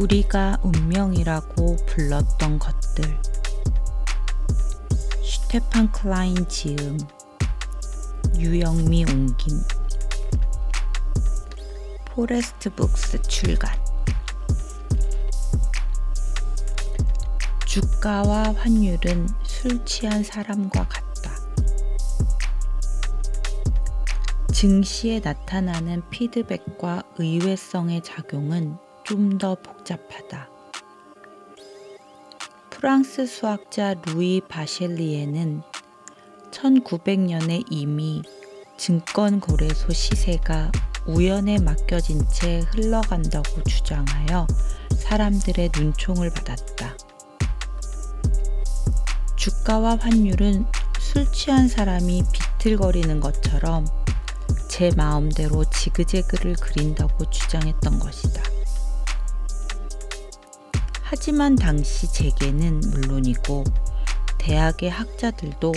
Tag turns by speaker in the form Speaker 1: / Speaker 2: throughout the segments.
Speaker 1: 우리가 운명이라고 불렀던 것들. 슈테판 클라인 지음. 유영미 옮김. 포레스트 북스 출간. 주가와 환율은 술 취한 사람과 같다. 증시에 나타나는 피드백과 의외성의 작용은 좀 더 복잡하다. 프랑스 수학자 루이 바셸리에는 1900년에 이미 증권거래소 시세가 우연에 맡겨진 채 흘러간다고 주장하여 사람들의 눈총을 받았다. 주가와 환율은 술 취한 사람이 비틀거리는 것처럼 제 마음대로 지그재그를 그린다고 주장했던 것이다. 하지만 당시 제게는 물론이고 대학의 학자들도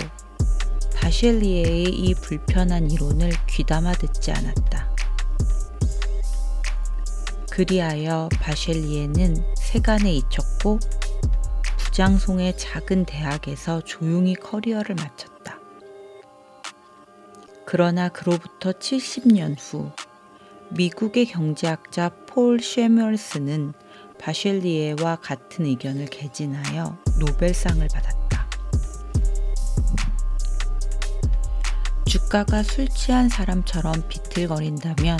Speaker 1: 바셸리에의 이 불편한 이론을 귀담아 듣지 않았다. 그리하여 바셸리에는 세간에 잊혔고 부장송의 작은 대학에서 조용히 커리어를 마쳤다. 그러나 그로부터 70년 후 미국의 경제학자 폴 쉐멀스는 바셸리에와 같은 의견을 개진하여 노벨상을 받았다. 주가가 술 취한 사람처럼 비틀거린다면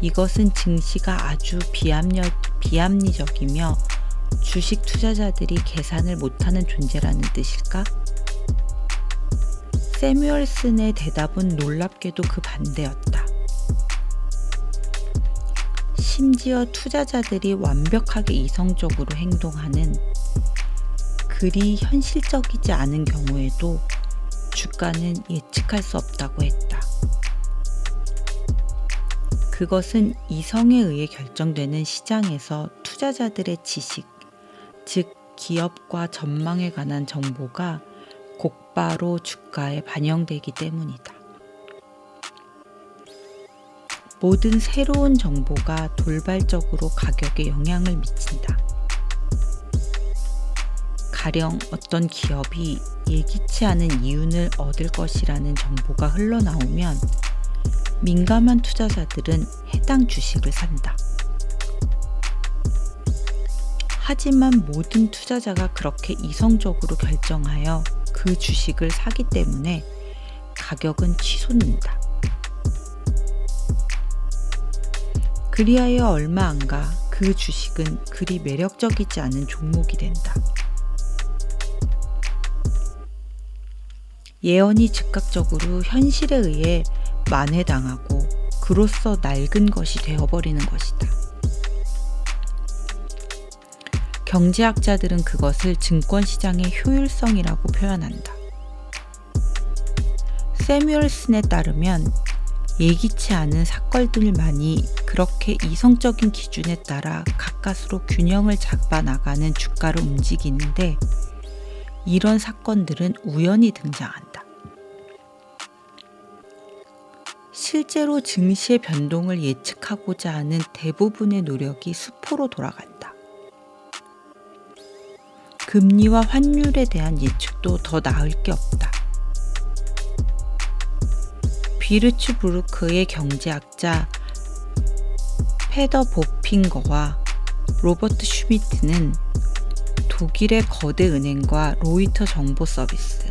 Speaker 1: 이것은 증시가 아주 비합력, 비합리적이며 주식 투자자들이 계산을 못하는 존재라는 뜻일까? 세뮤얼슨의 대답은 놀랍게도 그 반대였다. 심지어 투자자들이 완벽하게 이성적으로 행동하는 그리 현실적이지 않은 경우에도 주가는 예측할 수 없다고 했다. 그것은 이성에 의해 결정되는 시장에서 투자자들의 지식, 즉 기업과 전망에 관한 정보가 곧바로 주가에 반영되기 때문이다. 모든 새로운 정보가 돌발적으로 가격에 영향을 미친다. 가령 어떤 기업이 예기치 않은 이윤을 얻을 것이라는 정보가 흘러나오면 민감한 투자자들은 해당 주식을 산다. 하지만 모든 투자자가 그렇게 이성적으로 결정하여 그 주식을 사기 때문에 가격은 치솟는다. 그리하여 얼마 안 가 그 주식은 그리 매력적이지 않은 종목이 된다. 예언이 즉각적으로 현실에 의해 만회당하고 그로써 낡은 것이 되어버리는 것이다. 경제학자들은 그것을 증권시장의 효율성이라고 표현한다. 세뮤얼슨에 따르면 예기치 않은 사건들만이 그렇게 이성적인 기준에 따라 가까스로 균형을 잡아 나가는 주가를 움직이는데 이런 사건들은 우연히 등장한다. 실제로 증시의 변동을 예측하고자 하는 대부분의 노력이 수포로 돌아간다. 금리와 환율에 대한 예측도 더 나을 게 없다. 비르츠부르크의 경제학자 페더 보핑거와 로버트 슈미트는 독일의 거대 은행과 로이터 정보 서비스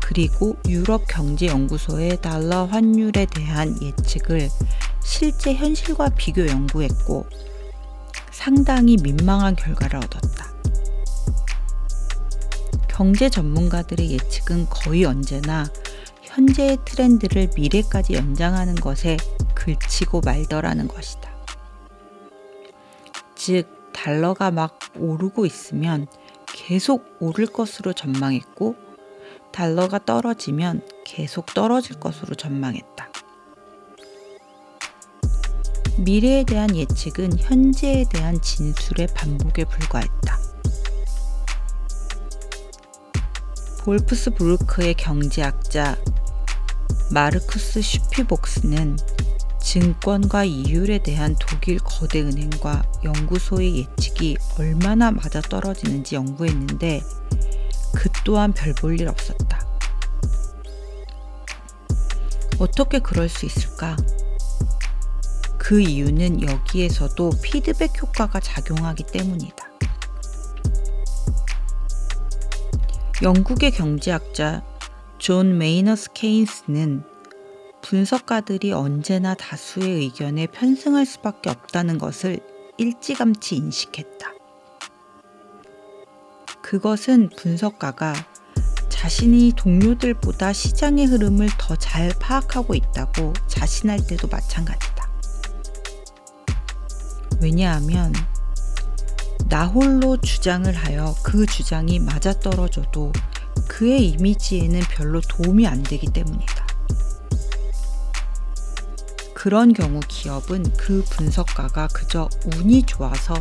Speaker 1: 그리고 유럽 경제 연구소의 달러 환율에 대한 예측을 실제 현실과 비교 연구했고 상당히 민망한 결과를 얻었다. 경제 전문가들의 예측은 거의 언제나 현재의 트렌드를 미래까지 연장하는 것에 글치고 말더라는 것이다. 즉, 달러가 막 오르고 있으면 계속 오를 것으로 전망했고, 달러가 떨어지면 계속 떨어질 것으로 전망했다. 미래에 대한 예측은 현재에 대한 진술의 반복에 불과했다. 볼프스부르크의 경제학자 마르쿠스 슈피복스는 증권과 이율에 대한 독일 거대 은행과 연구소의 예측이 얼마나 맞아떨어지는지 연구했는데 그 또한 별 볼 일 없었다. 어떻게 그럴 수 있을까? 그 이유는 여기에서도 피드백 효과가 작용하기 때문이다. 영국의 경제학자 존 메이너스 케인스는 분석가들이 언제나 다수의 의견에 편승할 수밖에 없다는 것을 일찌감치 인식했다. 그것은 분석가가 자신이 동료들보다 시장의 흐름을 더 잘 파악하고 있다고 자신할 때도 마찬가지다. 왜냐하면 나 홀로 주장을 하여 그 주장이 맞아떨어져도 그의 이미지에는 별로 도움이 안 되기 때문이다. 그런 경우 기업은 그 분석가가 그저 운이 좋아서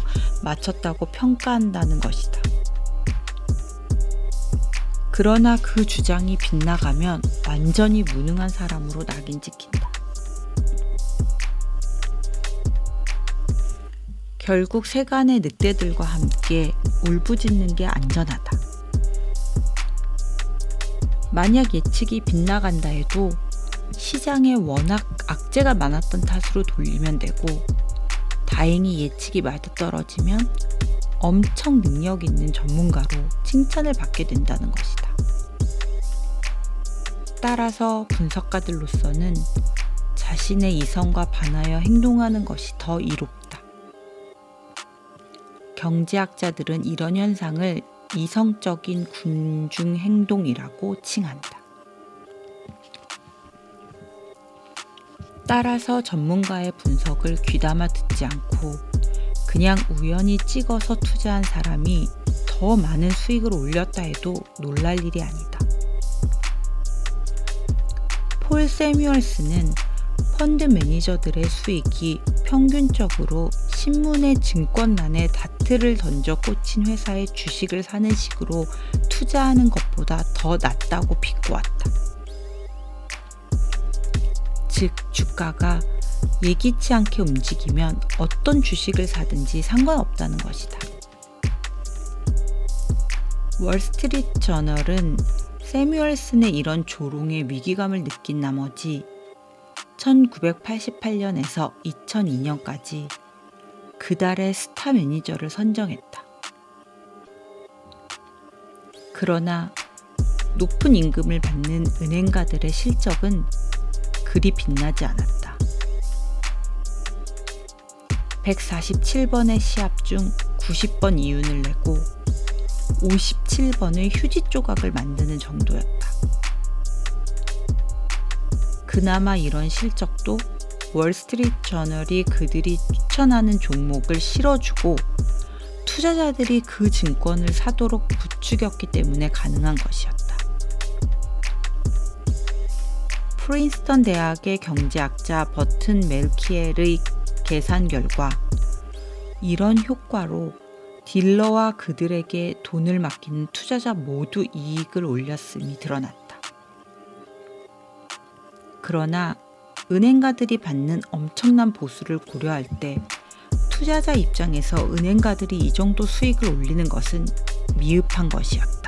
Speaker 1: 맞췄다고 평가한다는 것이다. 그러나 그 주장이 빗나가면 완전히 무능한 사람으로 낙인 찍힌다. 결국 세간의 늑대들과 함께 울부짖는 게 안전하다. 만약 예측이 빗나간다 해도 시장에 워낙 악재가 많았던 탓으로 돌리면 되고 다행히 예측이 맞아떨어지면 엄청 능력 있는 전문가로 칭찬을 받게 된다는 것이다. 따라서 분석가들로서는 자신의 이성과 반하여 행동하는 것이 더 이롭다. 경제학자들은 이런 현상을 이성적인 군중 행동이라고 칭한다. 따라서 전문가의 분석을 귀담아 듣지 않고 그냥 우연히 찍어서 투자한 사람이 더 많은 수익을 올렸다 해도 놀랄 일이 아니다. 폴 세뮤얼스는 펀드 매니저들의 수익이 평균적으로 신문의 증권란에 다트를 던져 꽂힌 회사의 주식을 사는 식으로 투자하는 것보다 더 낫다고 비꼬았다. 즉, 주가가 예기치 않게 움직이면 어떤 주식을 사든지 상관없다는 것이다. 월스트리트 저널은 세뮤얼슨의 이런 조롱에 위기감을 느낀 나머지 1988년에서 2002년까지 그달의 스타 매니저를 선정했다. 그러나 높은 임금을 받는 은행가들의 실적은 그리 빛나지 않았다. 147번의 시합 중 90번 이윤을 내고 57번의 휴지 조각을 만드는 정도였다. 그나마 이런 실적도 월스트리트 저널이 그들이 추천하는 종목을 실어주고 투자자들이 그 증권을 사도록 부추겼기 때문에 가능한 것이었다. 프린스턴 대학의 경제학자 버튼 멜키엘의 계산 결과 이런 효과로 딜러와 그들에게 돈을 맡기는 투자자 모두 이익을 올렸음이 드러났다. 그러나 은행가들이 받는 엄청난 보수를 고려할 때 투자자 입장에서 은행가들이 이 정도 수익을 올리는 것은 미흡한 것이었다.